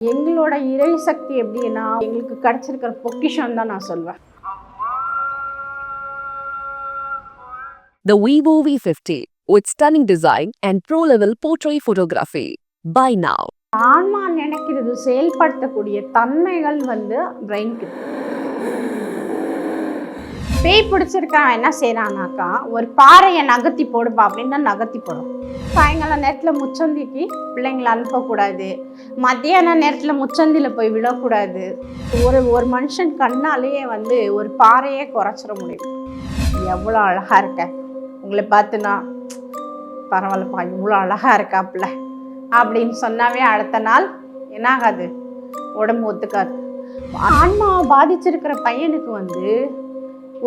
எங்களோட இறை சக்தி எப்படின்னா எங்களுக்கு கிடைச்சிருக்கிற பொக்கிஷம் தான் நான் சொல்வேன் The Vivo V50 with stunning design and pro-level portrait photography. Buy now. ஆன்மா நினைக்கிறது செயல்படுத்தக்கூடிய தன்மைகள் வந்து பிரெயினுக்கு பேய் பிடிச்சிருக்கான் என்ன செய்யறானாக்கா ஒரு பாறையை நகர்த்தி போடுப்பா அப்படின்னா நகர்த்தி போடும். சாயங்காலம் நேரத்தில் முச்சந்திக்கு பிள்ளைங்களை அனுப்பக்கூடாது. மத்தியான நேரத்தில் முச்சந்தியில் போய் விடக்கூடாது ஒரு ஒரு மனுஷன் கண்ணாலேயே வந்து ஒரு பாறையே குறைச்சிட முடியும். எவ்வளோ அழகாக இருக்க. உங்களை பார்த்துனா பரவாயில்லப்பா இவ்வளோ அழகாக இருக்காப்புல அப்படின்னு சொன்னாவே அடுத்த நாள் என்ன ஆகாது உடம்பு ஒத்துக்காது. ஆன்மாவை பாதிச்சிருக்கிற பையனுக்கு வந்து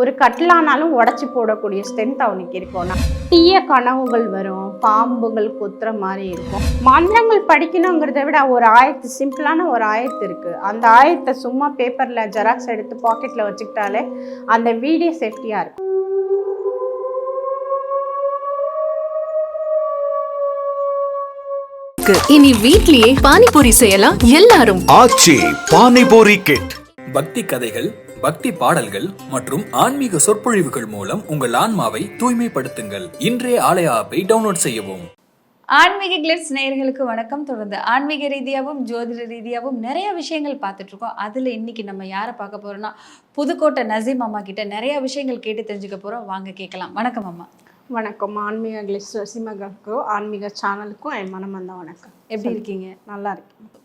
ஒரு கட்டிலானாலும் உடச்சி போடக்கூடிய ஸ்ட்ரென்த் அவனுக்கு இருக்கும்னா தீய கனவுகள் வரும் பாம்புகள் கொத்துற மாதிரி இருக்கும். மந்திரங்கள் படிக்கணுங்கிறத விட ஒரு ஆயத்து சிம்பிளான ஒரு ஆயத்து இருக்கு. அந்த ஆயத்தை சும்மா பேப்பர்ல ஜெராக்ஸ் எடுத்து பாக்கெட்ல வச்சுக்கிட்டாலே அந்த வீடியோ சேஃப்டியா இருக்கும். இனி வீட்லயே பானிபூரி செய்யலாம். எல்லாரும் ஆச்சி பானிபூரி கிட் பக்தி கதைகள் பக்தி பாடல்கள் மற்றும் ஆன்மீக சொற்பொழிவுகள் மூலம் உங்கள் ஆன்மாவை தூய்மைப்படுத்துங்கள். இன்றைய ஆலய ஆப்பை டவுன்லோட் செய்யவும். ஆன்மீக கிளிட்ஸ் நேயர்களுக்கு வணக்கம். தொடர்ந்து ஆன்மீக ரீதியாகவும் ஜோதிட ரீதியாகவும் நிறைய விஷயங்கள் பார்த்துட்டு இருக்கோம் அதில் இன்னைக்கு நம்ம யாரை பார்க்க போறோம்னா புதுக்கோட்டை நசீம் அம்மா கிட்ட நிறைய விஷயங்கள் கேட்டு தெரிஞ்சுக்க போறோம். வாங்க கேட்கலாம். வணக்கம் அம்மா. வணக்கம். ஆன்மீக கிளிஸ் ரசிமகளுக்கும் ஆன்மீக சேனலுக்கும் என் மனமந்த வணக்கம். எப்படி இருக்கீங்க? நல்லா இருக்கேன்.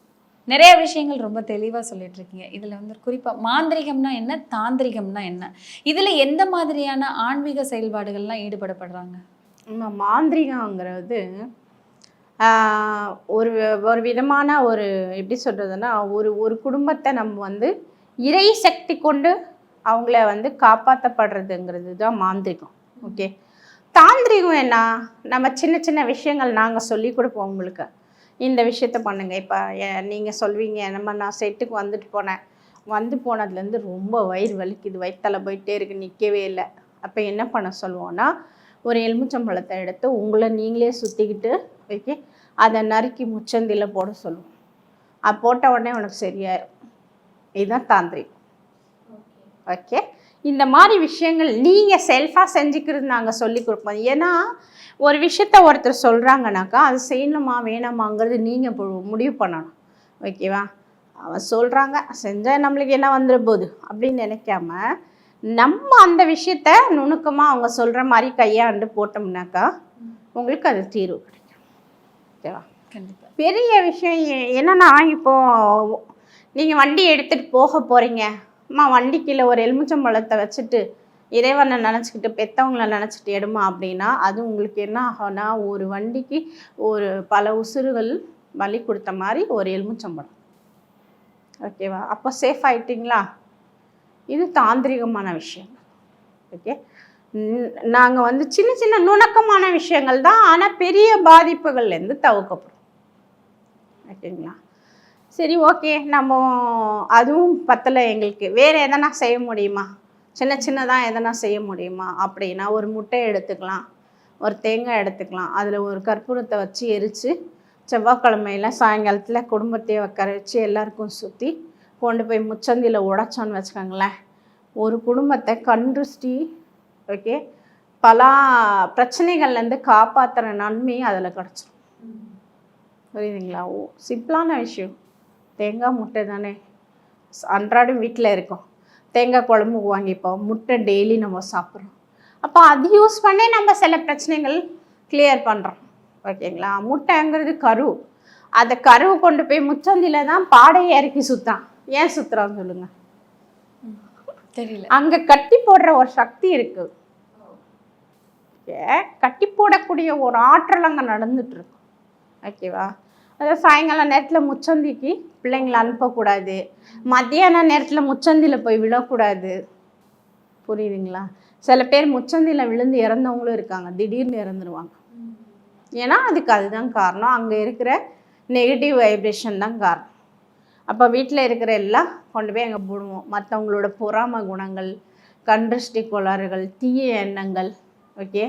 நிறைய விஷயங்கள் ரொம்ப தெளிவாக சொல்லிட்டு இருக்கீங்க இதில் வந்து குறிப்பாக மாந்திரிகம்னா என்ன தாந்திரிகம்னா என்ன? இதில் எந்த மாதிரியான ஆன்மீக செயல்பாடுகள்லாம் ஈடுபடப்படுறாங்க? நம்ம மாந்திரிகங்கிறது ஒரு ஒரு விதமான ஒரு எப்படி சொல்கிறதுனா ஒரு ஒரு குடும்பத்தை நம்ம வந்து இறை சக்தி கொண்டு அவங்கள வந்து காப்பாற்றப்படுறதுங்கிறது தான் மாந்திரிகம். ஓகே? தாந்திரிகம் என்ன? நம்ம சின்ன சின்ன விஷயங்கள் நாங்கள் சொல்லி கொடுப்போம் உங்களுக்கு. இந்த விஷயத்த பண்ணுங்க. இப்போ நீங்கள் சொல்வீங்க நம்ம நான் செட்டுக்கு வந்துட்டு போனேன். வந்து போனதுலேருந்து ரொம்ப வயிறு வலிக்குது. வயிற்றால போயிட்டே இருக்கு நிற்கவே இல்லை. அப்போ என்ன பண்ண சொல்லுவோன்னா ஒரு எலுமிச்சம்பழத்தை எடுத்து உங்களை நீங்களே சுற்றிக்கிட்டு ஓகே அதை நறுக்கி முச்சந்தியில் போட சொல்லுவோம். அது போட்ட உடனே உனக்கு சரியாயிரும். இதுதான் தாந்திரிகம். ஓகே? இந்த மாதிரி விஷயங்கள் நீங்கள் செல்ஃபாக செஞ்சுக்கிறது நாங்கள் சொல்லி கொடுப்போம். ஏன்னா ஒரு விஷயத்த ஒருத்தர் சொல்கிறாங்கனாக்கா அது செய்யணுமா வேணாமாங்கிறது நீங்கள் முடிவு பண்ணணும். ஓகேவா அவன் சொல்கிறாங்க செஞ்சால் நம்மளுக்கு என்ன வந்துட போகுது? அப்படின்னு நினைக்காம நம்ம அந்த விஷயத்த நுணுக்கமாக அவங்க சொல்கிற மாதிரி கையாண்டு போட்டோம்னாக்கா உங்களுக்கு அது தீர்வு கிடைக்கும். ஓகேவா கண்டிப்பாக பெரிய விஷயம் என்னன்னா இப்போ நீங்கள் வண்டி எடுத்துகிட்டு போக போகிறீங்க அம்மா வண்டிக்குள்ள ஒரு எலுமிச்சம்பழத்தை வச்சுட்டு இறைவனை நினச்சிக்கிட்டு பெத்தவங்கள நினச்சிட்டு எடுமா அப்படின்னா அது உங்களுக்கு என்ன ஆகும்னா ஒரு வண்டிக்கு ஒரு பல உசுறுகள் பலி கொடுத்த மாதிரி ஒரு எலுமிச்சம்பழம். ஓகேவா அப்போ சேஃப் ஆகிட்டிங்களா இது தாந்திரிகமான விஷயம். ஓகே நாங்கள் வந்து சின்ன சின்ன நுணுக்கமான விஷயங்கள் தான் ஆனால் பெரிய பாதிப்புகள்லேருந்து தவிர்க்கப்படும். ஓகேங்களா சரி ஓகே. நம்ம அதுவும் பத்தலை எங்களுக்கு. வேறு எதனா செய்ய முடியுமா? சின்ன சின்னதாக எதனா செய்ய முடியுமா? அப்படின்னா ஒரு முட்டை எடுத்துக்கலாம். ஒரு தேங்காய் எடுத்துக்கலாம். அதில் ஒரு கற்பூரத்தை வச்சு எரித்து செவ்வாய்க்கிழமையில் சாயங்காலத்தில் குடும்பத்தையே உட்கார வச்சு எல்லாருக்கும் சுற்றி கொண்டு போய் முச்சந்தியில் உடைச்சோன்னு வச்சுக்கோங்களேன். ஒரு குடும்பத்தை கண்ருஷ்டி ஓகே. பல பிரச்சனைகள்லேருந்து காப்பாற்றுற நன்மை அதில் கிடச்சிரும். புரியுதுங்களா? ஓ சிம்பிளான விஷயம். தேங்காய் முட்டை தானே? அன்றாடம் வீட்டில் இருக்கோம். தேங்காய் குழம்பு வாங்கிப்போம். முட்டை டெய்லி நம்ம சாப்பிட்றோம். அப்போ அது யூஸ் பண்ணி நம்ம சில பிரச்சனைகள் கிளியர் பண்ணுறோம் ஓகேங்களா? முட்டைங்கிறது கரு. அதை கருவை கொண்டு போய் முச்சந்தியில் தான் பாடையை இறக்கி சுத்தான் ஏன் சுத்துறான்னு சொல்லுங்கள் தெரியல. அங்கே கட்டி போடுற ஒரு சக்தி இருக்கு. ஓகே கட்டி போடக்கூடிய ஒரு ஆற்றல் அங்கே நடந்துட்டு இருக்கு. ஓகேவா? அதாவது சாயங்காலம் நேரத்தில் முச்சந்திக்கு பிள்ளைங்களை அனுப்பக்கூடாது. மத்தியான நேரத்தில் முச்சந்தியில் போய் விழக்கூடாது புரியுதுங்களா? சில பேர் முச்சந்தியில் விழுந்து இறந்தவங்களும் இருக்காங்க. திடீர்னு இறந்துருவாங்க. ஏன்னா அதுக்கு அதுதான் காரணம். அங்கே இருக்கிற நெகட்டிவ் வைப்ரேஷன் தான் காரணம். அப்போ வீட்டில் இருக்கிற எல்லாம் கொண்டு போய் அங்கே போடுவோம். மற்றவங்களோட பொறாம குணங்கள் கண்திருஷ்டி கோளாறுகள் தீய எண்ணங்கள் ஓகே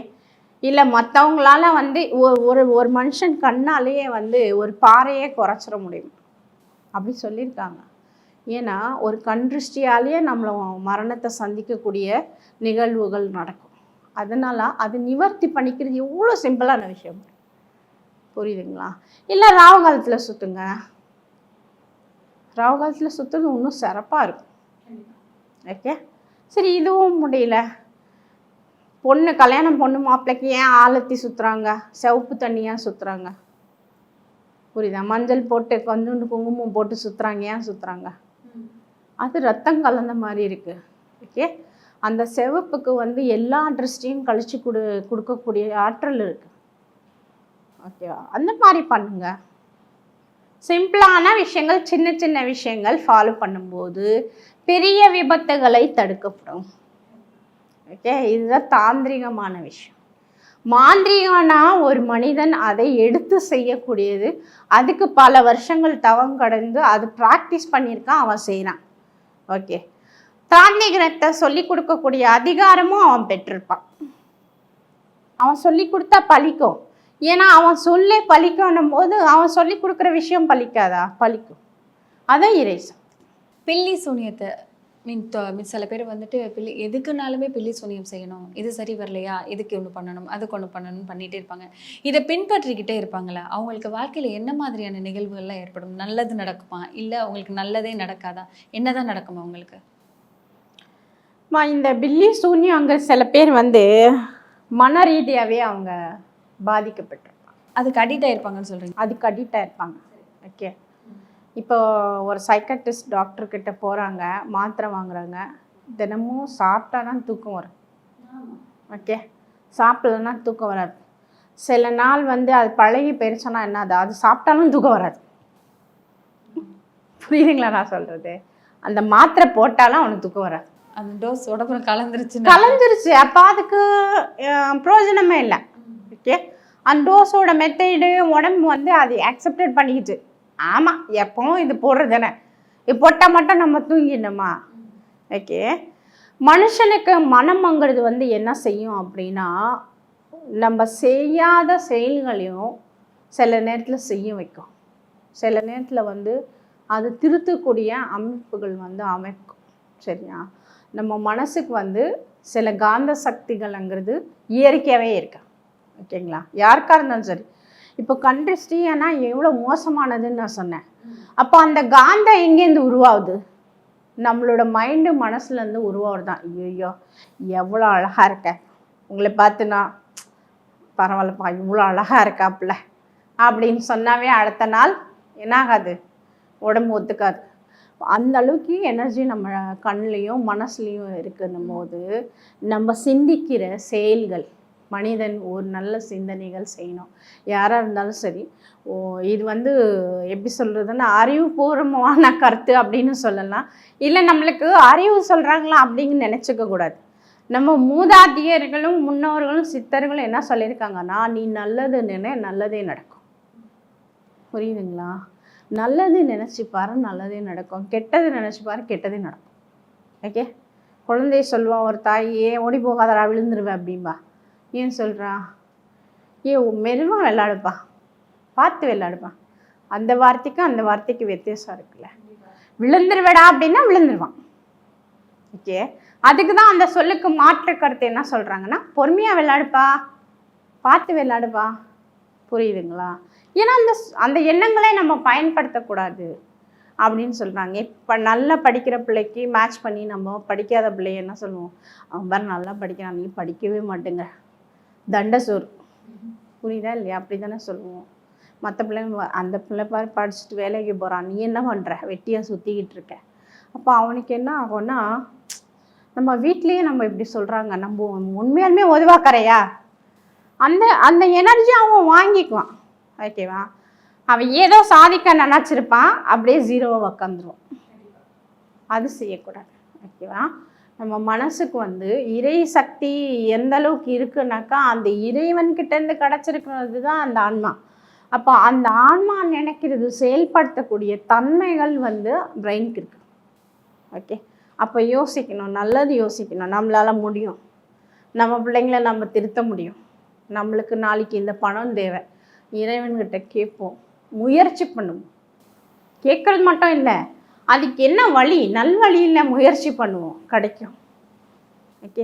இல்லை மற்றவங்களால வந்து ஒ- ஒரு ஒரு மனுஷன் கண்ணாலேயே வந்து ஒரு பாறையே குறைச்சிட முடியும். அப்படி சொல்லியிருக்காங்க. ஏன்னா ஒரு கண்திருஷ்டியாலேயே நம்மளை மரணத்தை சந்திக்கக்கூடிய நிகழ்வுகள் நடக்கும். அதனால் அது நிவர்த்தி பண்ணிக்கிறது எவ்வளோ சிம்பிளான விஷயம். புரியுதுங்களா? இல்லை ராவு காலத்தில் சுற்றுங்க ராவு காலத்தில் சுற்றுறது இன்னும் சிறப்பாக இருக்கும். ஓகே சரி இதுவும் முடியல. பொண்ணு கல்யாணம் பொண்ணு மாப்பிள்ளைக்கு ஏன் ஆலத்தி சுற்றுறாங்க சிவப்பு தண்ணியாக சுற்றுறாங்க புரியுதா? மஞ்சள் போட்டு கொஞ்சோண்டு குங்குமம் போட்டு சுற்றுறாங்க ஏன் சுற்றுறாங்க அது ரத்தம் கலந்த மாதிரி இருக்குது ஓகே அந்த சிவப்புக்கு வந்து எல்லா ட்ரெஸ்டையும் கழிச்சு கொடு கொடுக்கக்கூடிய ஆற்றல் இருக்குது ஓகேவா அந்த மாதிரி பண்ணுங்க. சிம்பிளான விஷயங்கள் சின்ன சின்ன விஷயங்கள் ஃபாலோ பண்ணும்போது பெரிய விபத்துகளை தடுக்கப்படும். ஓகே இதுதான் தாந்திரிகமான விஷயம். மாந்திரிகனா ஒரு மனிதன் அதை எடுத்து செய்யக்கூடியது. அதுக்கு பல வருஷங்கள் தவம் கடந்து அது ப்ராக்டிஸ் பண்ணியிருக்கான் அவன் செய்கிறான் ஓகே தாந்திரிகத்தை சொல்லி கொடுக்கக்கூடிய அதிகாரமும் அவன் பெற்றிருப்பான். அவன் சொல்லி கொடுத்தா பழிக்கும். ஏன்னா அவன் சொல்லே பழிக்கணும் போது அவன் சொல்லி கொடுக்குற விஷயம் பலிக்காதா பழிக்கும். அதான் இறைசம் பில்லி சூனியத்தை மீன் மீன் சில பேர் வந்துட்டு பில்லி எதுக்குனாலுமே பில்லி சூனியம் செய்யணும். இது சரி வரலையா? இதுக்கு ஒன்று பண்ணணும்? அதுக்கு ஒன்று பண்ணணும் பண்ணிகிட்டே இருப்பாங்க. இதை பின்பற்றிக்கிட்டே இருப்பாங்களா? அவங்களுக்கு வாழ்க்கையில் என்ன மாதிரியான நிகழ்வுகள்லாம் ஏற்படும்? நல்லது நடக்குமா? இல்லை அவங்களுக்கு நல்லதே நடக்காதா? என்னதான் நடக்குமா அவங்களுக்கு இந்த பில்லி சூன்யங்க சில பேர் வந்து மன ரீதியாகவே அவங்க பாதிக்கப்பட்டிருப்பாங்க. அதுக்கு அடிக்ட் ஆயிருப்பாங்கன்னு சொல்கிறீங்க அதுக்கு அடிக்டாக இருப்பாங்க ஓகே இப்போ ஒரு சைக்கட்ரிஸ்ட் டாக்டர் கிட்ட போகிறாங்க மாத்திரை வாங்குறாங்க. தினமும் சாப்பிட்டா தான் தூக்கம் வரும். ஓகே சாப்பிடலன்னா தூக்கம் வராது. சில நாள் வந்து அது பழகி போயிருச்சுன்னா என்னது அது சாப்பிட்டாலும் தூக்கம் வராது. புரியுதுங்களா நான் சொல்கிறது அந்த மாத்திரை போட்டாலும் அவனுக்கு தூக்கம் வராது. அந்த டோஸ் உடம்புல கலந்துருச்சு கலந்துருச்சு. அப்போ அதுக்கு பிரயோஜனமே இல்லை. ஓகே அந்த டோஸோட மெத்தடு உடம்பு வந்து அது அக்செப்டட் பண்ணிக்கிச்சு. ஆமாம் எப்பவும் இது போடுறது தானே இது போட்டால் மட்டும் நம்ம தூங்கிடணுமா? ஓகே மனுஷனுக்கு மனம்ங்கிறது வந்து என்ன செய்யும் அப்படின்னா நம்ம செய்யாத செயல்களையும் சில நேரத்தில் செய்ய வைக்கும். சில நேரத்தில் வந்து அது திருத்தக்கூடிய அமைப்புகள் வந்து அமைக்கும். சரியா? நம்ம மனசுக்கு வந்து சில காந்த சக்திகள்ங்கிறது இயற்கையாகவே இருக்கு? ஓகேங்களா யாருக்காக இருந்தாலும் சரி. இப்போ கண்ட்ரிஸ்டியானா எவ்வளோ மோசமானதுன்னு நான் சொன்னேன். அப்போ அந்த காந்தம் எங்கேருந்து உருவாகுது? நம்மளோட மைண்டு மனசுலேருந்து உருவாகுது தான் ஐயோ எவ்வளோ அழகாக இருக்க. உங்களை பார்த்துனா பரவாயில்லப்பா இவ்வளோ அழகாக இருக்காப்புல அப்படின்னு சொன்னாவே அடுத்த நாள் என்னாகாது? உடம்பு ஒத்துக்காது. அந்த அளவுக்கு எனர்ஜி நம்ம கண்லேயும் மனசுலேயும் இருக்குன்னும் போது நம்ம சிந்திக்கிற செயல்கள் மனிதன் ஒரு நல்ல சிந்தனைகள் செய்யணும். யாராக இருந்தாலும் சரி ஓ இது வந்து எப்படி சொல்கிறதுன்னா அறிவுபூர்வமான கருத்து அப்படின்னு சொல்லலாம். இல்லை நம்மளுக்கு அறிவு சொல்கிறாங்களா அப்படின்னு நினச்சிக்க கூடாது. நம்ம மூதாத்தியர்களும் முன்னோர்களும் சித்தர்களும் என்ன சொல்லியிருக்காங்கன்னா நீ நல்லது நினை நல்லதே நடக்கும். புரியுதுங்களா? நல்லது நினச்சி பாரு நல்லதே நடக்கும். கெட்டது நினச்சி பாரு கெட்டதே நடக்கும். ஓகே குழந்தைய சொல்லுவான் ஒரு தாய் ஏன் ஓடி போகாதரா விழுந்துருவேன் அப்படின்பா ஏன் சொல்கிறா ஏ மெதுவாக விளாடுப்பா பார்த்து விளாடுப்பா அந்த வார்த்தைக்கும் அந்த வார்த்தைக்கு வித்தியாசம் இருக்குல்ல. விழுந்துருவேடா அப்படின்னா விழுந்துருவான். ஓகே? அதுக்கு தான் அந்த சொல்லுக்கு மாற்று கருத்து என்ன சொல்கிறாங்கன்னா பொறுமையாக விளையாடுப்பா. பார்த்து விளையாடுப்பா. புரியுதுங்களா? ஏன்னா அந்த அந்த எண்ணங்களே நம்ம பயன்படுத்தக்கூடாது அப்படின்னு சொல்கிறாங்க இப்போ நல்லா படிக்கிற பிள்ளைக்கு மேட்ச் பண்ணி நம்ம படிக்காத பிள்ளைய என்ன சொல்லுவோம்? அவன் பாரு நல்லா படிக்கிறான். நீ படிக்கவே மாட்டேங்க தண்ட சோறு புரியுதா இல்லையா? அப்படி தானே சொல்லுவோம். மற்ற பிள்ளைங்க அந்த பிள்ளை பாரு படிச்சுட்டு வேலைக்கு போகிறான் நீ என்ன பண்ணுற வெட்டியாக சுற்றிக்கிட்டு இருக்க. அப்போ அவனுக்கு என்ன ஆகும்னா நம்ம வீட்லேயே நம்ம இப்படி சொல்கிறாங்க நம்ம உண்மையாலுமே உதவாக்கறையா அந்த அந்த எனர்ஜி அவன் வாங்கிக்குவான். ஓகேவா அவன் ஏதோ சாதிக்க நினச்சிருப்பான். அப்படியே ஜீரோவை உக்காந்துருவான். அது செய்யக்கூடாது. ஓகேவா நம்ம மனசுக்கு வந்து இறை சக்தி எந்த அளவுக்கு இருக்குனாக்கா அந்த இறைவன்கிட்டேருந்து கிடச்சிருக்கிறது தான் அந்த ஆன்மா. அப்போ அந்த ஆன்மா நினைக்கிறது செயல்படுத்தக்கூடிய தன்மைகள் வந்து பிரெயினுக்கு இருக்கு. ஓகே அப்போ யோசிக்கணும் நல்லது யோசிக்கணும். நம்மளால் முடியும். நம்ம பிள்ளைங்களை நம்ம திருத்த முடியும். நம்மளுக்கு நாளைக்கு இந்த பணம் தேவை. இறைவன்கிட்ட கேட்போம். முயற்சி பண்ணுவோம். கேட்குறது மட்டும் இல்லை. அதுக்கு என்ன வழி? நல்வழியில் முயற்சி பண்ணுவோம். கிடைக்கும். ஓகே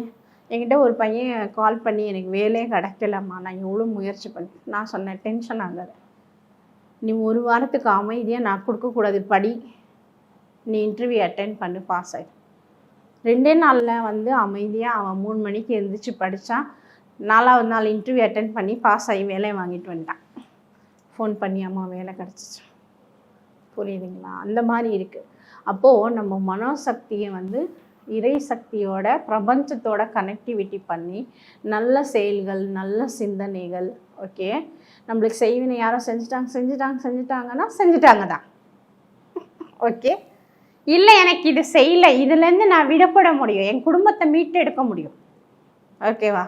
என்கிட்ட ஒரு பையன் கால் பண்ணி எனக்கு வேலையே கிடைக்கலம்மா. நான் எவ்வளோ முயற்சி பண்ணேன் நான் சொன்னேன் டென்ஷன் ஆகாத. நீ ஒரு வாரத்துக்கு அமைதியாக நான் கொடுக்கக்கூடாது. படி. நீ இன்டர்வியூ அட்டென்ட் பண்ணு பாஸ் ஆகி ரெண்டே நாளில் வந்து அமைதியாக அவன் மூணு மணிக்கு எழுந்திரிச்சு படித்தான் நாலாவது நாள் இன்டர்வியூ அட்டன் பண்ணி பாஸ் ஆகி வேலையை வாங்கிட்டு வந்துட்டான். ஃபோன் பண்ணி அம்மா வேலை கிடச்சிச்சு. புரியுதுங்களா? அந்த மாதிரி இருக்குது அப்போது நம்ம மனோசக்தியை வந்து இறை சக்தியோட பிரபஞ்சத்தோட கனெக்டிவிட்டி பண்ணி நல்ல செயல்கள் நல்ல சிந்தனைகள் ஓகே நம்மளுக்கு செய்வினை யாரோ செஞ்சுட்டாங்க செஞ்சுட்டாங்க செஞ்சுட்டாங்கன்னா செஞ்சுட்டாங்க தான் ஓகே இல்லை எனக்கு இது செய்யலை. இதுலேருந்து நான் விடப்பட முடியும். என் குடும்பத்தை மீட்டு எடுக்க முடியும் ஓகேவா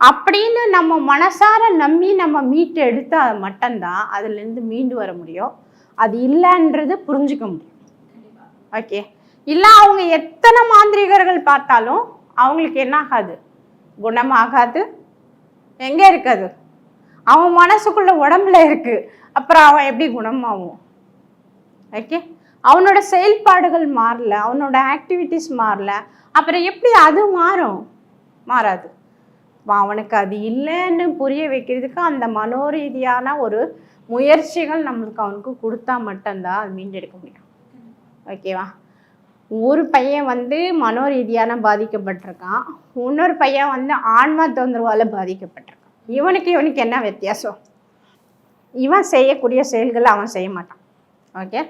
அப்படின்னு நம்ம மனசார நம்பி நம்ம மீட்டு எடுத்தால் மட்டும்தான் அதுலேருந்து மீண்டு வர முடியும். அது இல்லைன்றது புரிஞ்சுக்க முடியும். ஓகே இல்லை அவங்க எத்தனை மாந்திரிகர்கள் பார்த்தாலும் அவங்களுக்கு என்ன ஆகாது குணமாகாது. எங்கே இருக்காது? அவன் மனசுக்குள்ள உடம்புல இருக்கு. அப்புறம் அவன் எப்படி குணமாகும்? ஓகே அவனோட செயல்பாடுகள் மாறல அவனோட ஆக்டிவிட்டிஸ் மாறல. அப்புறம் எப்படி அது மாறும்? மாறாது. அவனுக்கு அது இல்லைன்னு புரிய வைக்கிறதுக்கு அந்த மனோரீதியான ஒரு முயற்சிகள் நம்மளுக்கு அவனுக்கு கொடுத்தா மட்டும்தான் அது மீண்டெடுக்க முடியும். ஓகேவா ஒரு பையன் வந்து மனோரீதியான பாதிக்கப்பட்டிருக்கான். இன்னொரு பையன் வந்து ஆன்மா தொந்தரவால் பாதிக்கப்பட்டிருக்கான். இவனுக்கு இவனுக்கு என்ன வித்தியாசம்? இவன் செய்யக்கூடிய செயல்களை அவன் செய்ய மாட்டான். ஓகே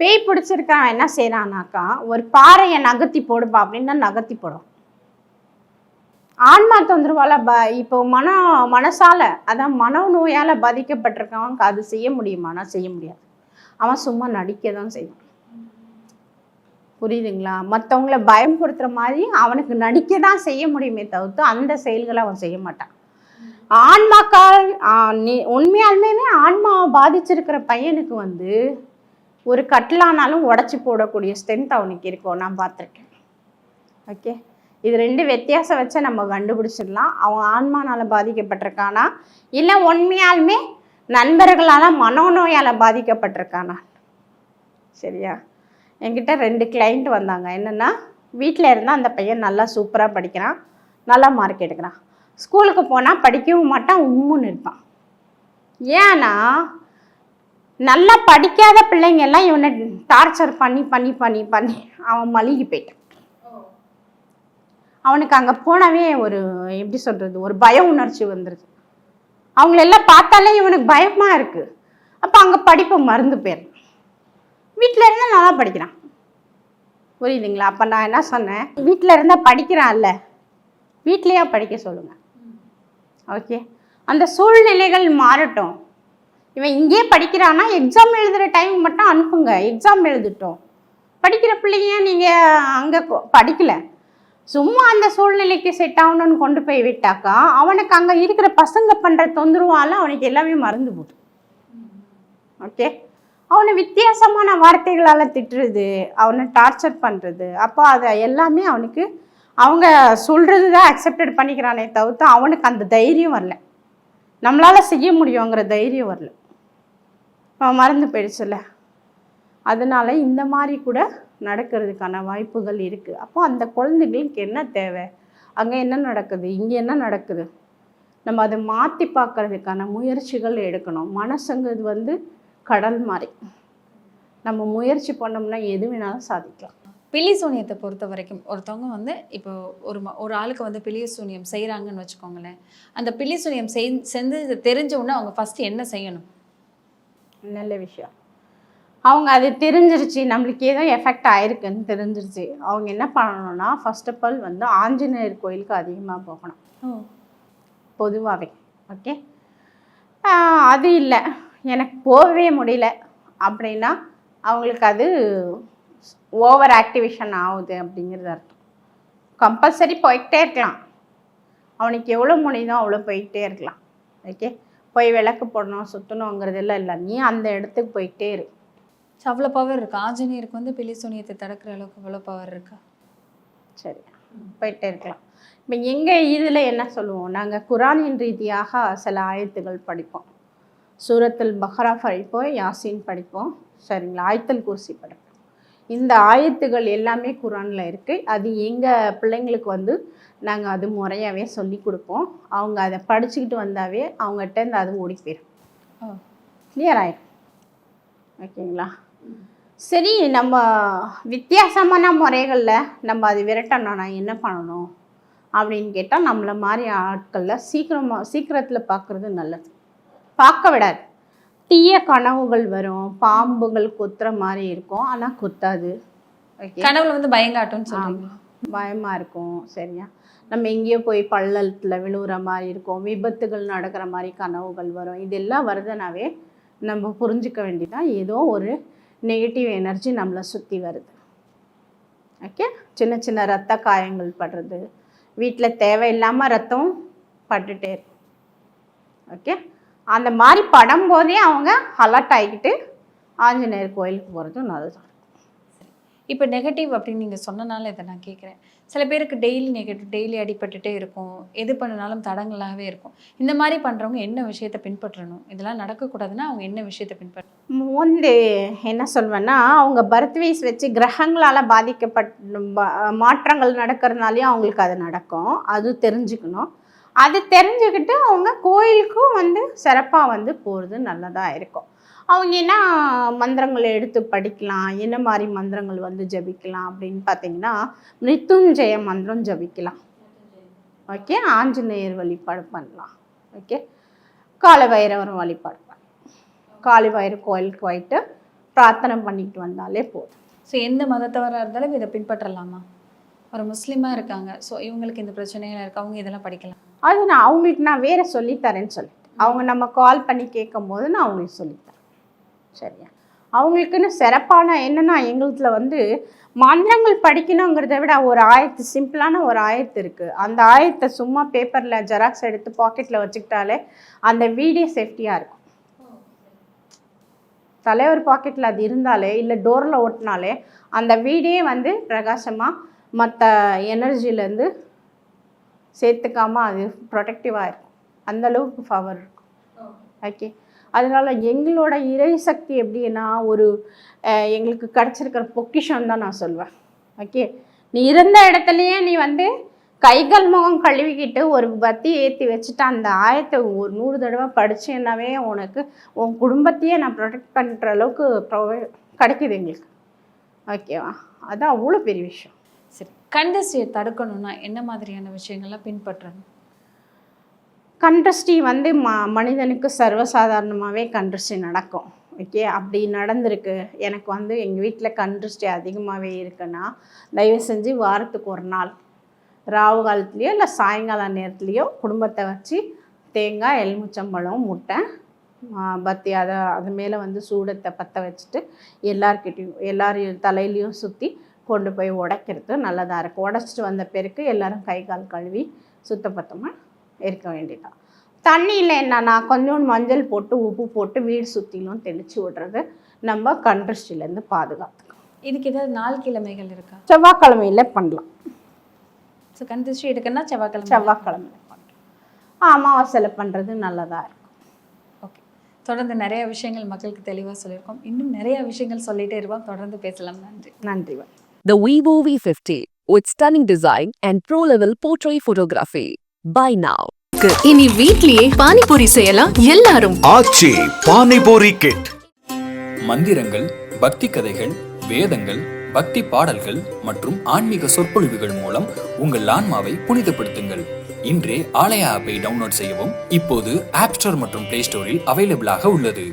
பேய் பிடிச்சிருக்கான் என்ன செய்யறானாக்கா ஒரு பாறையை நகர்த்தி போடுப்பா அப்படின்னா நகர்த்தி போடும். ஆன்மா தொந்தரவால ப இப்போ மன மனசால அதான் மனநோயால பாதிக்கப்பட்டிருக்கவனுக்கு அது செய்ய முடியுமானா செய்ய முடியாது. அவன் சும்மா நடிக்க தான் செய்வான். புரியுதுங்களா? மற்றவங்கள பயன்படுத்துகிற மாதிரி அவனுக்கு நடிக்க தான் செய்ய முடியுமே தவிர்த்து அந்த செயல்களை அவன் செய்ய மாட்டான். ஆன்மாக்கால் நீ- உண்மையாலுமே ஆன்மாவை பாதிச்சிருக்கிற பையனுக்கு வந்து ஒரு கட்டிலானாலும் உடச்சி போடக்கூடிய ஸ்ட்ரென்த் அவனுக்கு இருக்கும். நான் பார்த்துருக்கேன். ஓகே இது ரெண்டு வித்தியாசம் வச்சு நம்ம கண்டுபிடிச்சிடலாம். அவன் ஆன்மானால் பாதிக்கப்பட்டிருக்கானா? இல்லை உண்மையாலுமே நண்பர்களால் மனோநோயால் பாதிக்கப்பட்டிருக்கானா? சரியா? என்கிட்ட ரெண்டு கிளைண்ட் வந்தாங்க. என்னென்னா வீட்டில் இருந்தால் அந்த பையன் நல்லா சூப்பராக படிக்கிறான். நல்லா மார்க் எடுக்கிறான். ஸ்கூலுக்கு போனால் படிக்கவும் மாட்டான் உம்முன்னு இருப்பான். ஏன்னா நல்லா படிக்காத பிள்ளைங்க எல்லாம் இவனை டார்ச்சர் பண்ணி பண்ணி பண்ணி பண்ணி அவன் மலிகி போயிட்டான். அவனுக்கு அங்கே போனவே ஒரு எப்படி சொல்கிறது ஒரு பய உணர்ச்சி வந்துடுது அவங்களெல்லாம் பார்த்தாலே இவனுக்கு பயமாக இருக்குது அப்போ அங்கே படிப்பை மறந்து போயிடுறான். வீட்டில் இருந்தால் நல்லா படிக்கிறான். புரியுதுங்களா? அப்போ நான் என்ன சொன்னேன்? வீட்டில் இருந்தால் படிக்கிறான்ல. வீட்லேயே படிக்க சொல்லுங்கள் ஓகே அந்த சூழ்நிலைகள் மாறட்டும். இவன் இங்கேயே படிக்கிறான்னா எக்ஸாம் எழுதுகிற டைம் மட்டும் அனுப்புங்க. எக்ஸாம் எழுதிட்டோம். படிக்கிற பிள்ளைங்க நீங்கள் அங்கே படிக்கலை. சும்மா அந்த சூழ்நிலைக்கு செட் ஆகணும்னு கொண்டு போய் விட்டாக்கா அவனுக்கு அங்கே இருக்கிற பசங்க பண்ணுற தொந்தரவால் அவனுக்கு எல்லாமே மறந்து போகுது ஓகே அவனை வித்தியாசமான வார்த்தைகளால் திட்டுறது அவனை டார்ச்சர் பண்ணுறது அப்போ அதை எல்லாமே அவனுக்கு அவங்க சொல்கிறது தான் அக்செப்டட் பண்ணிக்கிறானே தவிர்த்து அவனுக்கு அந்த தைரியம் வரல. நம்மளால் செய்ய முடியுங்கிற தைரியம் வரல. அவன் மறந்து போயிடுச்சுல்ல. அதனால இந்த மாதிரி கூட நடக்கிறதுக்கான வாய்ப்புகள் இருக்குது அப்போ அந்த குழந்தைகளுக்கு என்ன தேவை? அங்கே என்ன நடக்குது? இங்கே என்ன நடக்குது? நம்ம அதை மாற்றி பார்க்கறதுக்கான முயற்சிகள் எடுக்கணும். மனசுங்கிறது வந்து கடல் மாதிரி. நம்ம முயற்சி பண்ணோம்னா எது வேணாலும் சாதிக்கலாம். பில்லி சூனியத்தை பொறுத்த வரைக்கும் ஒருத்தவங்க வந்து இப்போ ஒரு ஒரு ஆளுக்கு வந்து பில்லி சூனியம் செய்கிறாங்கன்னு வச்சுக்கோங்களேன். அந்த பில்லி சூனியம் செய் செஞ்சு தெரிஞ்ச உடனே அவங்க ஃபர்ஸ்ட் என்ன செய்யணும்? நல்ல விஷயம். அவங்க அது தெரிஞ்சிருச்சு நம்மளுக்கு ஏதோ எஃபெக்ட் ஆயிருக்குன்னு தெரிஞ்சிருச்சு. அவங்க என்ன பண்ணணும்னா ஃபர்ஸ்ட் ஆஃப் ஆல் வந்து ஆஞ்சநேயர் கோயிலுக்கு அதிகமாக போகணும். பொதுவாகவே ஓகே அது இல்லை. எனக்கு போகவே முடியல. அப்படின்னா அவங்களுக்கு அது ஓவர் ஆக்டிவேஷன் ஆகுது அப்படிங்கிறது அர்த்தம். கம்பல்சரி போய்கிட்டே இருக்கலாம். அவனுக்கு எவ்வளோ முடியுதோ அவ்வளோ போய்கிட்டே இருக்கலாம். ஓகே போய் விளக்கு போடணும் சுற்றணுங்கிறதெல்லாம் இல்லை. நீ அந்த இடத்துக்கு போய்கிட்டே இரு. ஸோ அவ்வளோ பவர் இருக்கா. ஆஞ்சநேயருக்கு வந்து பில்லி சூனியத்தை தடுக்கிற அளவுக்கு அவ்வளோ பவர் இருக்கா? சரி போயிட்டே இருக்கலாம். இப்போ எங்கள் இதில் என்ன சொல்லுவோம்? நாங்கள் குரானின் ரீதியாக சில ஆயத்துகள் படிப்போம். சூரத்துல் பஹ்ரா படிப்போம் யாசின் படிப்போம் சரிங்களா? ஆயத்தல் குர்சி படிப்போம். இந்த ஆயத்துகள் எல்லாமே குரானில் இருக்குது அது எங்கள் பிள்ளைங்களுக்கு வந்து நாங்கள் அது முறையாகவே சொல்லி கொடுப்போம். அவங்க அதை படிச்சுக்கிட்டு வந்தாவே அவங்ககிட்ட அது ஓடி போயிடும். கிளியர் ஆயிடும் ஓகேங்களா? சரி நம்ம வித்தியாசமான முறைகளில் நம்ம அது விரட்டணும்னா என்ன பண்ணணும் அப்படின்னு கேட்டால் நம்மளை மாதிரி ஆட்களில் சீக்கிரமாக சீக்கிரத்தில் பார்க்குறது நல்லது. பார்க்க விடாது. தீய கனவுகள் வரும் பாம்புகள் கொத்துற மாதிரி இருக்கும் ஆனால் கொத்தாது. கனவுல வந்து பயங்காட்டும்னு சொல்றீங்க. பயமாக இருக்கும் சரியா? நம்ம எங்கேயோ போய் பள்ளத்தில் விழுவுற மாதிரி இருக்கும் விபத்துகள் நடக்கிற மாதிரி கனவுகள் வரும் இதெல்லாம் வருதுனாவே நம்ம புரிஞ்சுக்க வேண்டியதான் ஏதோ ஒரு நெகட்டிவ் எனர்ஜி நம்மளை சுற்றி வருது. ஓகே சின்ன சின்ன ரத்த காயங்கள் படுறது. வீட்டில் தேவையில்லாமல் ரத்தம் பட்டுட்டே இருக்கும். ஓகே அந்த மாதிரி படும்போதே அவங்க அலர்ட் ஆகிக்கிட்டு ஆஞ்சநேயர் கோயிலுக்கு போகிறதும் நல்லதான் இப்போ நெகட்டிவ் அப்படின்னு நீங்கள் சொன்னனால இதை நான் கேட்குறேன் சில பேருக்கு டெய்லி நெகட்டிவ் டெய்லி அடிபட்டுட்டே இருக்கும். எது பண்ணினாலும் தடங்களாகவே இருக்கும். இந்த மாதிரி பண்ணுறவங்க என்ன விஷயத்தை பின்பற்றணும்? இதெல்லாம் நடக்கக்கூடாதுன்னா அவங்க என்ன விஷயத்தை பின்பற்றணும் வந்து என்ன சொல்வேன்னா அவங்க பர்த் வைஸ் வச்சு கிரகங்களால் பாதிக்கப்பட் மாற்றங்கள் நடக்கிறதுனாலையும் அவங்களுக்கு அது நடக்கும். அது தெரிஞ்சுக்கணும். அது தெரிஞ்சுக்கிட்டு அவங்க கோயிலுக்கும் வந்து சிறப்பாக வந்து போகிறது நல்லதாக இருக்கும். அவங்க என்ன மந்திரங்களை எடுத்து படிக்கலாம்? என்ன மாதிரி மந்திரங்கள் வந்து ஜபிக்கலாம் அப்படின்னு பார்த்தீங்கன்னா மிருத்துஞ்சய மந்திரம் ஜபிக்கலாம். ஓகே? ஆஞ்சநேயர் வழிபாடு பண்ணலாம். ஓகே? கால பைரவர் வழிபாடு பண்ணலாம். காளிவாயர் கோயிலுக்கு போயிட்டு பிரார்த்தனை பண்ணிட்டு வந்தாலே போதும். ஸோ எந்த மதத்தவராக இருந்தாலும் இதை பின்பற்றலாமா? ஒரு முஸ்லீமாக இருக்காங்க. ஸோ இவங்களுக்கு இந்த பிரச்சனைகள் இருக்கு. அவங்க இதெல்லாம் படிக்கலாம். அது நான் அவங்களுக்கு நான் வேற சொல்லித்தரேன்னு சொல்லிட்டு அவங்க நம்ம கால் பண்ணி கேட்கும்போது நான் அவங்களுக்கு சொல்லித்தரேன் சரியா? அவங்களுக்குன்னு சிறப்பான என்னன்னா எங்களுதுல வந்து மந்திரங்கள் படிக்கணுங்கிறத விட ஒரு ஆயத்து சிம்பிளான ஒரு ஆயத்து இருக்குது அந்த ஆயத்தை சும்மா பேப்பரில் ஜெராக்ஸ் எடுத்து பாக்கெட்டில் வச்சுக்கிட்டாலே அந்த வீடே சேஃப்டியாக இருக்கும். தலைவர் பாக்கெட்டில் அது இருந்தாலே இல்லை டோரில் ஒட்டினாலே அந்த வீடே வந்து பிரகாசமாக மற்ற எனர்ஜிலேருந்து சேர்த்துக்காம அது ப்ரொடெக்டிவாக இருக்கும். அந்த அளவுக்கு பவர் இருக்கும். ஓகே அதனால் எங்களோட இறை சக்தி எப்படின்னா ஒரு எங்களுக்கு கிடச்சிருக்கிற பொக்கிஷம் தான் நான் சொல்வேன். ஓகே? நீ இருந்த இடத்துலையே நீ வந்து கைகள் முகம் கழுவிக்கிட்டு ஒரு பத்தி ஏற்றி வச்சுட்டு அந்த ஆயத்தை ஒரு நூறு தடவை படிச்சேன்னாவே உனக்கு உன் குடும்பத்தையே நான் ப்ரொடெக்ட் பண்ணுற அளவுக்கு ப்ரொவை- கிடைக்குது எங்களுக்கு. ஓகேவா அது அவ்வளோ பெரிய விஷயம். சரி கண்டசியை தடுக்கணும்னா என்ன மாதிரியான விஷயங்கள்லாம் பின்பற்றணும்? கண்ட்ரஸ்டி வந்து ம மனிதனுக்கு சர்வசாதாரணமாகவே கண்ட்ரஸ்டி நடக்கும். ஓகே அப்படி நடந்திருக்கு. எனக்கு வந்து எங்கள் வீட்டில் கண்ட்ரஸ்டி அதிகமாகவே இருக்குன்னா தயவு செஞ்சு வாரத்துக்கு ஒரு நாள். ராவு காலத்துலேயோ இல்லை சாயங்கால நேரத்துலேயோ குடும்பத்தை வச்சு தேங்காய் எலுமிச்சம்பழம் முட்டை பத்தி அதை அது மேலே வந்து சூடத்தை பற்ற வச்சுட்டு எல்லார்கிட்டையும் எல்லாரையும் தலையிலையும் சுற்றி கொண்டு போய் உடைக்கிறது நல்லதாக இருக்கும் உடச்சிட்டு வந்த பிறகு எல்லோரும் கை கால் கழுவி சுத்தப்பத்தமாக இருக்க வேண்டியதான் தண்ணியில் என்னன்னா கொஞ்சோண்டு மஞ்சள் போட்டு உப்பு போட்டு வீடு சுற்றிலும் தெளித்து விடுறது நம்ம கண்ட்ரஸ்டிலேருந்து பாதுகாத்துக்கலாம் இதுக்கு ஏதாவது நாள் கிழமைகள் இருக்கா? செவ்வாய்க்கிழமையில பண்ணலாம். ஸோ கண்டஸ்டி எடுக்கணும்னா செவ்வாய்க்கிழமை. செவ்வாய்க்கிழமையில பண்ணலாம். அமாவாசையில் பண்ணுறது நல்லதாக இருக்கும். ஓகே தொடர்ந்து நிறைய விஷயங்கள் மக்களுக்கு தெளிவாக சொல்லியிருக்கோம். இன்னும் நிறைய விஷயங்கள் சொல்லிட்டே இருப்போம். தொடர்ந்து பேசலாம். நன்றி. நன்றி. The Vivo V50 with stunning design and pro-level portrait photography. Buy now. இனி வீட்லயே பானிபூரி செய்யலாம் எல்லாரும். ஆச்சி பானிபூரி கிட். மந்திரங்கள் பக்தி கதைகள் வேதங்கள் பக்தி பாடல்கள் மற்றும் ஆன்மீக சொற்பொழிவுகள் மூலம் உங்கள் ஆன்மாவை புனிதப்படுத்துங்கள். இன்றே ஆலயா ஆப்பை டவுன்லோட் செய்யவும் இப்போது ஆப் ஸ்டோர் மற்றும் பிளே ஸ்டோரில் அவைலபிளாக உள்ளது.